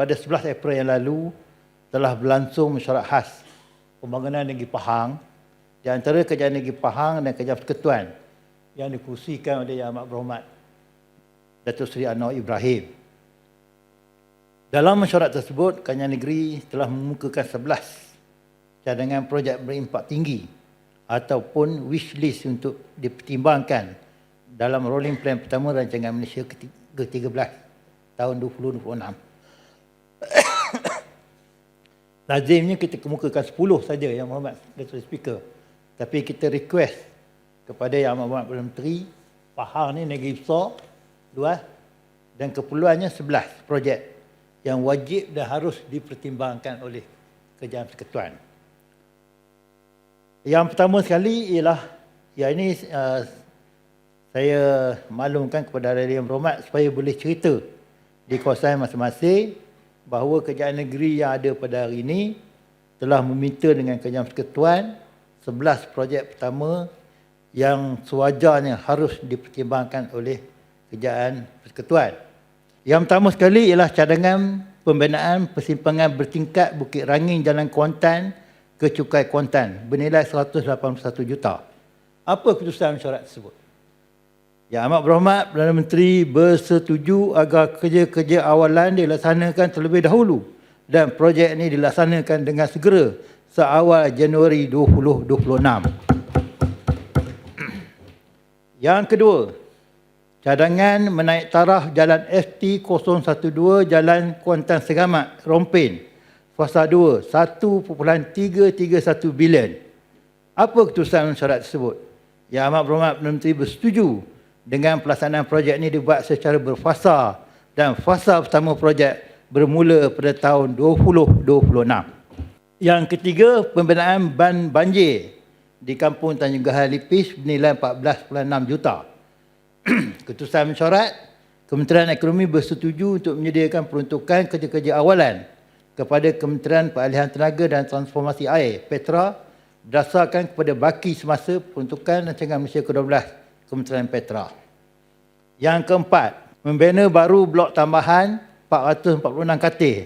pada 11 April yang lalu telah berlangsung mesyuarat khas pembangunan negeri Pahang di antara kerajaan negeri Pahang dan kerajaan persekutuan yang dikusikan oleh Yang Amat Berhormat Datuk Seri Anwar Ibrahim. Dalam mesyuarat tersebut, kerajaan negeri telah mengemukakan 11 cadangan projek berimpak tinggi ataupun wish list untuk dipertimbangkan dalam rolling plan pertama rancangan Malaysia ke-13 tahun 2026. Lazimnya kita kemukakan 10 saja yang Muhammad Datuk Speaker. Tapi kita request kepada Yang Amat Berhormat Perdana Menteri, Pahang ni negeri besar, luas dan keperluannya 11 projek yang wajib dan harus dipertimbangkan oleh kerajaan persekutuan. Yang pertama sekali ialah yang ini uh, saya maklumkan kepada Raja Yang Berhormat supaya boleh cerita di kawasan masing-masing bahawa kerajaan negeri yang ada pada hari ini telah meminta dengan kerajaan persekutuan 11 projek pertama yang sewajarnya harus dipertimbangkan oleh kerajaan persekutuan. Yang pertama sekali ialah cadangan pembinaan persimpangan bertingkat Bukit Rangin Jalan Kuantan ke Cukai Kuantan bernilai 181 juta. Apa keputusan mesyuarat tersebut? Yang Amat Berhormat Perdana Menteri bersetuju agar kerja-kerja awalan dilaksanakan terlebih dahulu dan projek ini dilaksanakan dengan segera seawal Januari 2026. Yang kedua, cadangan menaik taraf Jalan FT 012 Jalan Kuantan Segamat, Rompin, fasa 2, 1.331 bilion. Apa keputusan syarat tersebut? Yang Amat Berhormat Perdana Menteri bersetuju dengan pelaksanaan projek ini dibuat secara berfasa dan fasa pertama projek bermula pada tahun 2026. Yang ketiga, pembinaan ban banjir di kampung Tanjung Gahar Lipis bernilai 14.6 juta. Keputusan mesyuarat, Kementerian Ekonomi bersetuju untuk menyediakan peruntukan kerja-kerja awalan kepada Kementerian Peralihan Tenaga dan Transformasi Air, Petra, berdasarkan kepada baki semasa peruntukan rancangan Malaysia ke-12 Kementerian Petra. Yang keempat, membina baru blok tambahan 446 katil.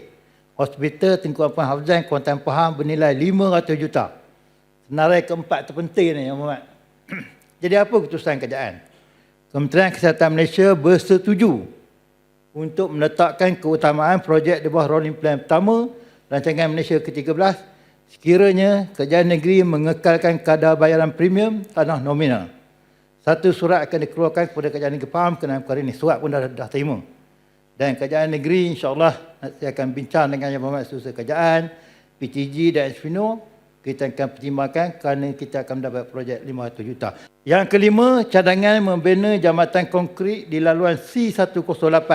Hospital Tengku Ampuan Hafzan Kuantan Pahang bernilai 500 juta. Senarai keempat terpenting ni yang Muhammad. Jadi apa keputusan kerajaan? Kementerian Kesihatan Malaysia bersetuju untuk meletakkan keutamaan projek di bawah rolling plan pertama rancangan Malaysia ke-13 sekiranya kerajaan negeri mengekalkan kadar bayaran premium tanah nominal. Satu surat akan dikeluarkan kepada kerajaan negeri Pahang kenaan perkara ini. Surat pun dah, dah terima. Dan kerajaan negeri insyaAllah saya akan bincang dengan Yang Berhormat Susah Kerajaan, PTG dan Espino kita akan pertimbangkan kerana kita akan mendapat projek 500 juta. Yang kelima, cadangan membina jambatan konkrit di laluan C108,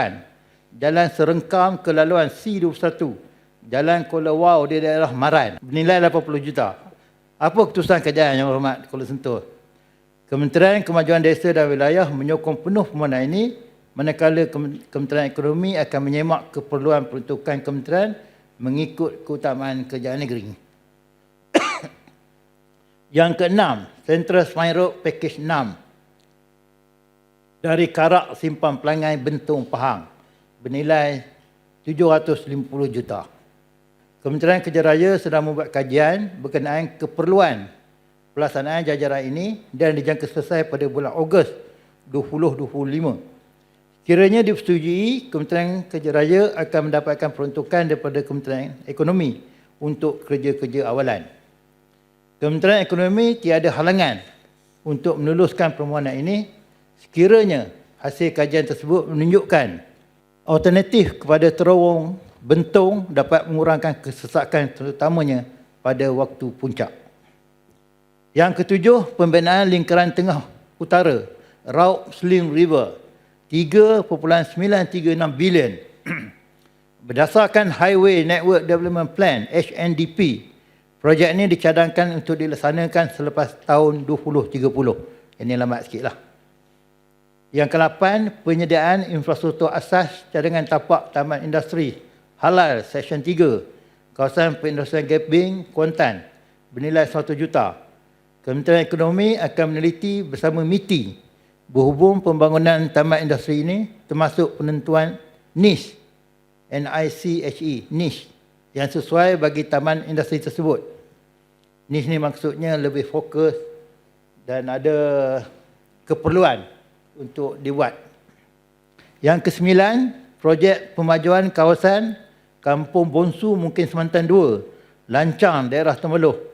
Jalan Serengkam ke laluan C21, Jalan Kuala Wau di daerah Maran, bernilai 80 juta. Apa keputusan kerajaan yang berhormat Kuala Sentul? Kementerian Kemajuan Desa dan Wilayah menyokong penuh permohonan ini manakala Kementerian Ekonomi akan menyemak keperluan peruntukan kementerian mengikut keutamaan kerajaan negeri. Yang keenam, Central Spine Road Package 6 dari Karak Simpan Pelangai Bentung Pahang bernilai 750 juta. Kementerian Kerja Raya sedang membuat kajian berkenaan keperluan pelaksanaan jajaran ini dan dijangka selesai pada bulan Ogos 2025. Kiranya disetujui, Kementerian Kerja Raya akan mendapatkan peruntukan daripada Kementerian Ekonomi untuk kerja-kerja awalan. Kementerian Ekonomi tiada halangan untuk menuluskan permohonan ini sekiranya hasil kajian tersebut menunjukkan alternatif kepada terowong bentung dapat mengurangkan kesesakan terutamanya pada waktu puncak. Yang ketujuh, pembinaan lingkaran tengah utara Raub Sling River 3.936 bilion berdasarkan Highway Network Development Plan HNDP Projek ini dicadangkan untuk dilaksanakan selepas tahun 2030. Ini lambat sikit lah. Yang ke-8, penyediaan infrastruktur asas cadangan tapak Taman Industri Halal Seksyen 3, kawasan perindustrian Gaping, Kuantan, bernilai 100 juta. Kementerian Ekonomi akan meneliti bersama MITI berhubung pembangunan taman industri ini termasuk penentuan NIS NICHE, niche, yang sesuai bagi taman industri tersebut. Niche ni maksudnya lebih fokus dan ada keperluan untuk dibuat. Yang kesembilan, projek pemajuan kawasan Kampung Bonsu mungkin Semantan 2, Lancang, daerah Temeloh,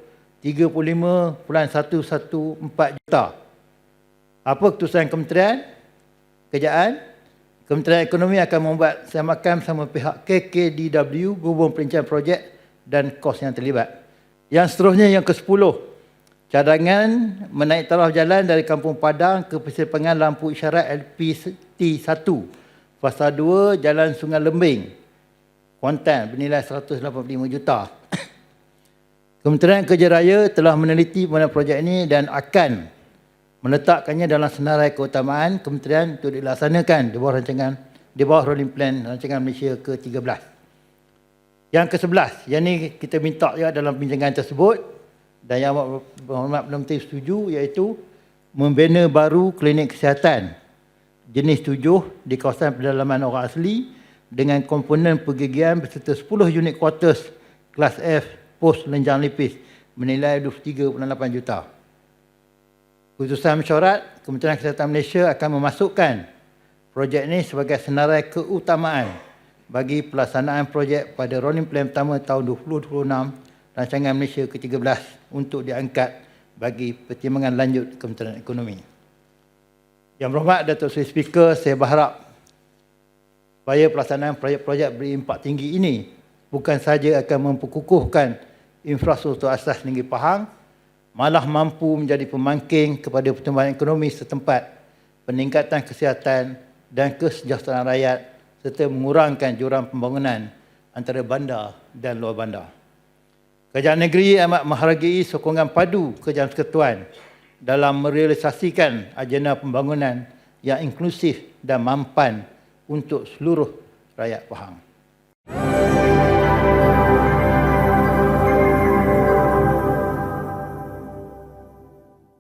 35.114 juta. Apa keputusan kementerian? Kejayaan, Kementerian Ekonomi akan membuat samakan sama pihak KKDW, Gubernur Perencanaan Projek dan kos yang terlibat. Yang seterusnya yang ke-10, cadangan menaik taraf jalan dari Kampung Padang ke Persimpangan Lampu Isyarat LPT1, Fasa 2, Jalan Sungai Lembing, Kuantan bernilai 185 juta. Kementerian Kerja Raya telah meneliti mengenai projek ini dan akan meletakkannya dalam senarai keutamaan kementerian untuk dilaksanakan di bawah rancangan di bawah rolling plan rancangan Malaysia ke-13. Yang ke-11, yang ini kita minta juga dalam bincangan tersebut dan yang berhormat belum Menteri setuju iaitu membina baru klinik kesihatan jenis tujuh di kawasan pedalaman orang asli dengan komponen pergigian berserta 10 unit quarters kelas F pos lenjang lipis menilai 23.8 juta. Keputusan mesyuarat, Kementerian Kesihatan Malaysia akan memasukkan projek ini sebagai senarai keutamaan bagi pelaksanaan projek pada rolling plan pertama tahun 2026 rancangan Malaysia ke-13 untuk diangkat bagi pertimbangan lanjut Kementerian Ekonomi. Yang berhormat Datuk Seri Speaker, saya berharap supaya pelaksanaan projek-projek berimpak tinggi ini bukan sahaja akan memperkukuhkan infrastruktur asas Negeri Pahang, malah mampu menjadi pemangking kepada pertumbuhan ekonomi setempat, peningkatan kesihatan dan kesejahteraan rakyat serta mengurangkan jurang pembangunan antara bandar dan luar bandar. Kerajaan negeri amat menghargai sokongan padu kerajaan persekutuan dalam merealisasikan agenda pembangunan yang inklusif dan mampan untuk seluruh rakyat Pahang.